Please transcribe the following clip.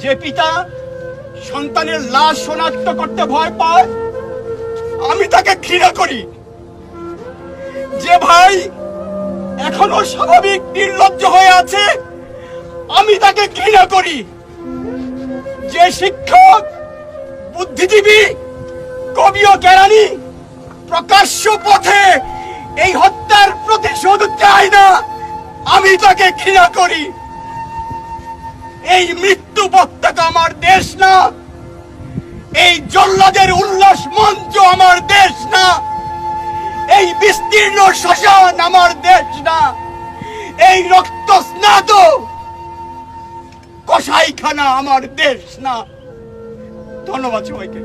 যে পিতা সন্তানের লাশ শনাক্ত করতে ভয় পায়, আমি তাকে ঘৃণা করি। যে ভাই এখনও স্বাভাবিক, নির্লজ্জ হয়ে আছে, আমি তাকে ঘৃণা করি। যে শিক্ষক, বুদ্ধিজীবী, কবি ও কেরানি প্রকাশ্য পথে এই হত্যার প্রতিশোধ চায় না, আমি তাকে ঘৃণা করি। এই মৃত্যু পতাকা আমার দেশ না। এই জল্লাদের উল্লাস মঞ্চ আমার দেশ না। এই বিস্তীর্ণ শাসন আমার দেশ না। এই রক্ত স্নাত কসাইখানা আমার দেশ না। ধন্যবাদ সবাইকে।